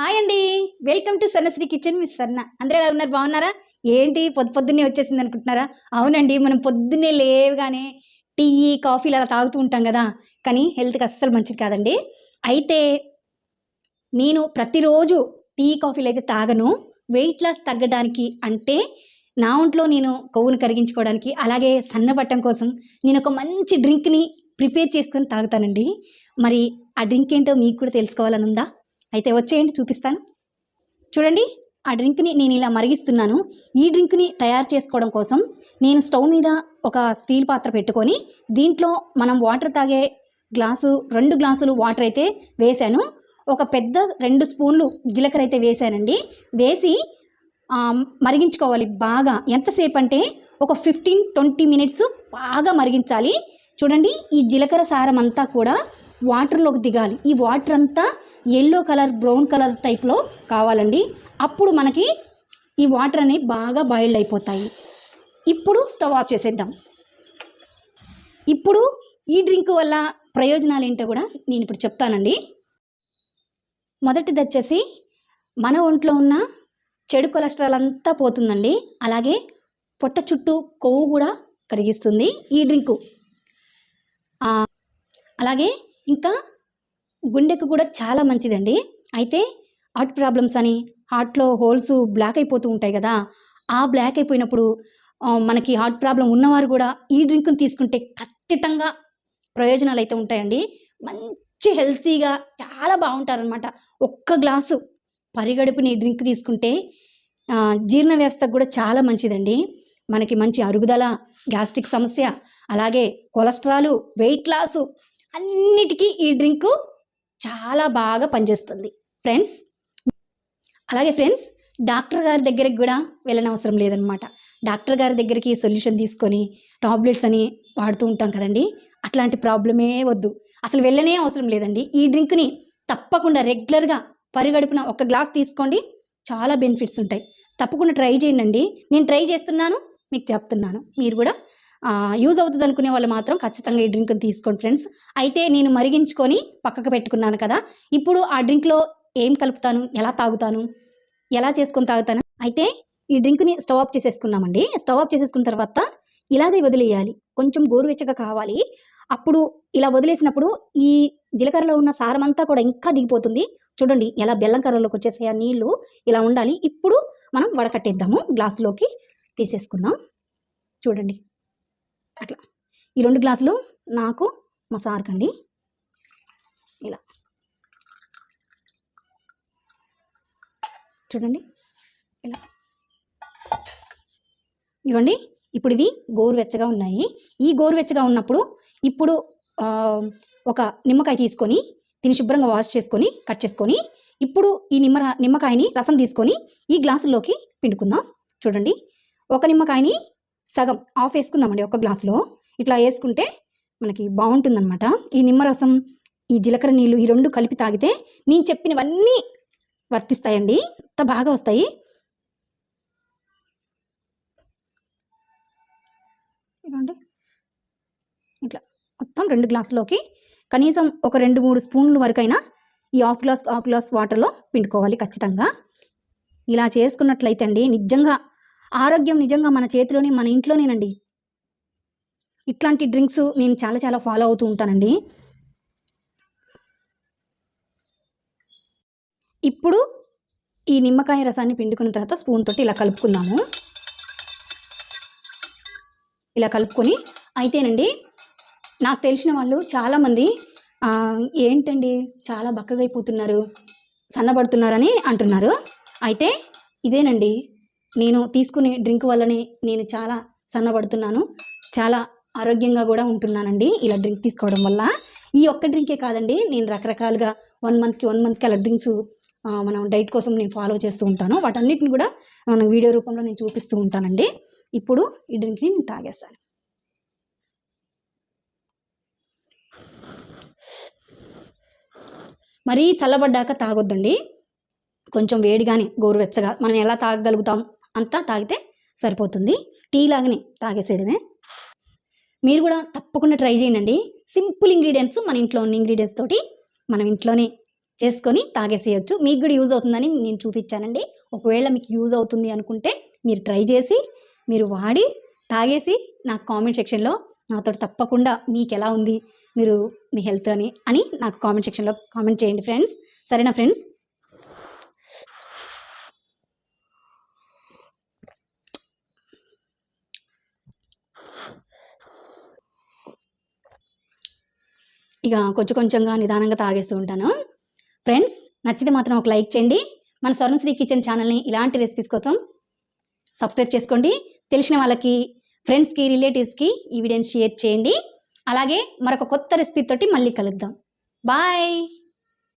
Hi అండి. Welcome to Sannasri kitchen miss Sanna. అందరూ ఎలా ఉన్నారు? బాగున్నారా? ఏంటి పొద్దు పొద్దున్నే వచ్చేసింది అనుకుంటున్నారా? అవునండి మనం పొద్దున్నే లేవగానే టీ కాఫీలు అలా తాగుతూ ఉంటాం కదా. కానీ హెల్త్కి అస్సలు మంచిది కాదండి. అయితే నేను ప్రతిరోజు టీ కాఫీలు అయితే తాగను. వెయిట్ లాస్ తగ్గడానికి అంటే నా ఒంట్లో నేను కొవ్వును కరిగించుకోవడానికి అలాగే సన్నబట్టం కోసం నేను ఒక మంచి డ్రింక్ని ప్రిపేర్ చేసుకొని తాగుతానండి. మరి ఆ డ్రింక్ ఏంటో మీకు కూడా తెలుసుకోవాలని ఉందా? అయితే వచ్చేయండి చూపిస్తాను. చూడండి ఆ డ్రింక్ని నేను ఇలా మరిగిస్తున్నాను. ఈ డ్రింక్ని తయారు చేసుకోవడం కోసం నేను స్టవ్ మీద ఒక స్టీల్ పాత్ర పెట్టుకొని దీంట్లో మనం వాటర్ తాగే గ్లాసు రెండు గ్లాసులు వాటర్ అయితే వేశాను. ఒక పెద్ద రెండు స్పూన్లు జీలకర్ర అయితే వేశానండి. వేసి మరిగించుకోవాలి బాగా. ఎంతసేపు అంటే ఒక ఫిఫ్టీన్ ట్వంటీ మినిట్స్ బాగా మరిగించాలి. చూడండి ఈ జీలకర్ర సారం అంతా కూడా వాటర్లోకి దిగాలి. ఈ వాటర్ అంతా ఎల్లో కలర్ బ్రౌన్ కలర్ టైప్లో కావాలండి. అప్పుడు మనకి ఈ వాటర్ అనేవి బాగా బాయిల్డ్ అయిపోతాయి. ఇప్పుడు స్టవ్ ఆఫ్ చేసేద్దాం. ఇప్పుడు ఈ డ్రింక్ వల్ల ప్రయోజనాలు ఏంటో కూడా నేను ఇప్పుడు చెప్తానండి. మొదటిది వచ్చేసి మన ఒంట్లో ఉన్న చెడు కొలెస్ట్రాల్ అంతా పోతుందండి. అలాగే పొట్ట చుట్టూ కొవ్వు కూడా కరిగిస్తుంది ఈ డ్రింకు అలాగే ఇంకా గుండెకు కూడా చాలా మంచిదండి. అయితే హార్ట్ ప్రాబ్లమ్స్ అని హార్ట్లో హోల్స్ బ్లాక్ అయిపోతూ ఉంటాయి కదా ఆ బ్లాక్ అయిపోయినప్పుడు మనకి హార్ట్ ప్రాబ్లం ఉన్నవారు కూడా ఈ డ్రింక్ని తీసుకుంటే ఖచ్చితంగా ప్రయోజనాలు అయితే ఉంటాయండి. మంచి హెల్తీగా చాలా బాగుంటారనమాట ఒక్క గ్లాసు పరిగడుపుని ఈ డ్రింక్ తీసుకుంటే జీర్ణ వ్యవస్థకు కూడా చాలా మంచిదండి. మనకి మంచి అరుగుదల గ్యాస్ట్రిక్ సమస్య అలాగే కొలెస్ట్రాలు వెయిట్ లాసు అన్నిటికీ ఈ డ్రింకు చాలా బాగా పనిచేస్తుంది. ఫ్రెండ్స్ అలాగే ఫ్రెండ్స్ డాక్టర్ గారి దగ్గరికి కూడా వెళ్ళనవసరం లేదనమాట డాక్టర్ గారి దగ్గరికి సొల్యూషన్ తీసుకొని టాబ్లెట్స్ అని వాడుతూ ఉంటాం కదండి. అట్లాంటి ప్రాబ్లమే వద్దు. అసలు వెళ్ళనే అవసరం లేదండి. ఈ డ్రింక్ని తప్పకుండా రెగ్యులర్గా పరిగడుపున ఒక గ్లాస్ తీసుకోండి. చాలా బెనిఫిట్స్ ఉంటాయి. తప్పకుండా ట్రై చేయండి నేను ట్రై చేస్తున్నాను మీకు చెప్తున్నాను. మీరు కూడా యూజ్ అవుతుంది అనుకునే వాళ్ళు మాత్రం ఖచ్చితంగా ఈ డ్రింక్ తీసుకోండి ఫ్రెండ్స్ అయితే నేను మరిగించుకొని పక్కకు పెట్టుకున్నాను కదా ఇప్పుడు ఆ డ్రింక్లో ఏం కలుపుతాను? ఎలా తాగుతాను? ఎలా చేసుకొని తాగుతాను? అయితే ఈ డ్రింక్ని స్టవ్ ఆఫ్ చేసేసుకున్నామండి స్టవ్ ఆఫ్ చేసేసుకున్న తర్వాత ఇలాగే వదిలేయాలి. కొంచెం గోరువెచ్చగా కావాలి. అప్పుడు ఇలా వదిలేసినప్పుడు ఈ జీలకర్రలో ఉన్న సారం అంతా కూడా ఇంకా దిగిపోతుంది. చూడండి ఎలా బెల్లం కర్రలోకి వచ్చేసాయి ఆ నీళ్ళు ఇలా ఉండాలి. ఇప్పుడు మనం వడకట్టేద్దాము. గ్లాసులోకి తీసేసుకుందాం. చూడండి. అట్లా. ఈ రెండు గ్లాసులు నాకు మా సార్కండి. ఇలా. చూడండి. ఇలా. ఇవ్వండి ఇప్పుడు ఇవి గోరువెచ్చగా ఉన్నాయి. ఈ గోరువెచ్చగా ఉన్నప్పుడు ఇప్పుడు ఒక నిమ్మకాయ తీసుకొని దీన్ని శుభ్రంగా వాష్ చేసుకొని కట్ చేసుకొని ఇప్పుడు ఈ నిమ్మ నిమ్మకాయని రసం తీసుకొని ఈ గ్లాసుల్లోకి పిండుకుందాం. చూడండి. ఒక నిమ్మకాయని సగం ఆఫ్ వేసుకుందామండి ఒక గ్లాసులో. ఇట్లా వేసుకుంటే మనకి బాగుంటుందన్నమాట. ఈ నిమ్మరసం ఈ జీలకర్ర నీళ్ళు ఈ రెండు కలిపి తాగితే నేను చెప్పినవన్నీ వర్తిస్తాయండి. అంత బాగా వస్తాయి. ఇవ్వండి ఇట్లా మొత్తం రెండు గ్లాసులోకి కనీసం ఒక రెండు మూడు స్పూన్ల వరకైనా ఈ హాఫ్ గ్లాస్ హాఫ్ గ్లాస్ వాటర్లో పిండుకోవాలి ఖచ్చితంగా. ఇలా చేసుకున్నట్లయితే అండి నిజంగా ఆరోగ్యం నిజంగా మన చేతిలోనే మన ఇంట్లోనేనండి. ఇట్లాంటి డ్రింక్స్ నేను చాలా చాలా ఫాలో అవుతూ ఉంటానండి. ఇప్పుడు ఈ నిమ్మకాయ రసాన్ని పిండుకున్న తర్వాత స్పూన్ తోటి ఇలా కలుపుకుందాము. ఇలా కలుపుకొని అయితేనండి నాకు తెలిసిన వాళ్ళు చాలామంది ఏంటండి చాలా బక్కగా అయిపోతున్నారు సన్నబడుతున్నారని అంటున్నారు. అయితే ఇదేనండి నేను తీసుకునే డ్రింక్ వల్లనే నేను చాలా సన్నబడుతున్నాను. చాలా ఆరోగ్యంగా కూడా ఉంటున్నానండి ఇలా డ్రింక్ తీసుకోవడం వల్ల. ఈ ఒక్క డ్రింకే కాదండి నేను రకరకాలుగా వన్ మంత్కి వన్ మంత్కి అలా డ్రింక్స్ మనం డైట్ కోసం నేను ఫాలో చేస్తూ ఉంటాను. వాటన్నిటిని కూడా మనం వీడియో రూపంలో నేను చూపిస్తూ ఉంటానండి. ఇప్పుడు ఈ డ్రింక్ని నేను తాగేస్తాను. మరీ చల్లబడ్డాక తాగొద్దండి. కొంచెం వేడిగానే గోరువెచ్చగా మనం ఎలా తాగగలుగుతాం? అంతా తాగితే సరిపోతుంది. టీ లాగానే తాగేసేయడమే. మీరు కూడా తప్పకుండా ట్రై చేయండి సింపుల్ ఇంగ్రీడియంట్స్ మన ఇంట్లో ఉన్న ఇంగ్రీడియంట్స్ తోటి మనం ఇంట్లోనే చేసుకొని తాగేసేయచ్చు. మీకు కూడా యూజ్ అవుతుందని నేను చూపించానండి. ఒకవేళ మీకు యూజ్ అవుతుంది అనుకుంటే మీరు ట్రై చేసి మీరు వాడి తాగేసి నాకు కామెంట్ సెక్షన్లో నాతో తప్పకుండా మీకు ఎలా ఉంది మీరు మీ హెల్త్ అని అని నాకు కామెంట్ సెక్షన్లో కామెంట్ చేయండి ఫ్రెండ్స్. సరేనా ఫ్రెండ్స్? ఇక కొంచెం కొంచెంగా నిదానంగా తాగేస్తూ ఉంటాను. ఫ్రెండ్స్ నచ్చితే మాత్రం ఒక లైక్ చేయండి. మన స్వర్ణశ్రీ కిచెన్ ఛానల్ని ఇలాంటి రెసిపీస్ కోసం సబ్స్క్రైబ్ చేసుకోండి. తెలిసిన వాళ్ళకి ఫ్రెండ్స్కి రిలేటివ్స్కి ఈ వీడియోని షేర్ చేయండి. అలాగే మరొక కొత్త రెసిపీ తోటి మళ్ళీ కలుద్దాం. బాయ్